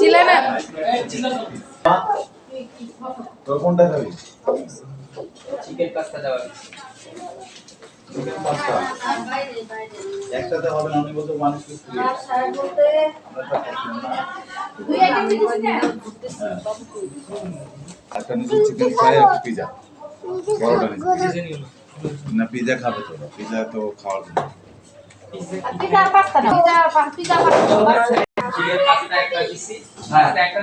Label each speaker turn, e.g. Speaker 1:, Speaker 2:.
Speaker 1: চিলে না
Speaker 2: তোর কোনটা খাবি?
Speaker 3: চিকেন পাস্তা দেওয়া।
Speaker 2: চিকেন পাস্তা একটাতে হবে না আমি বলতে ওয়ান পিস আমরা সব একটা নিচে চিকেন ফ্রাই আর পিজা বড়টা নিচে না পিজা খাবে তো পিজা তো খাওয়ার জন্য।
Speaker 1: পিজা পাস্তা না। পিজা পিজা
Speaker 3: চিকেন পাস্তা একটা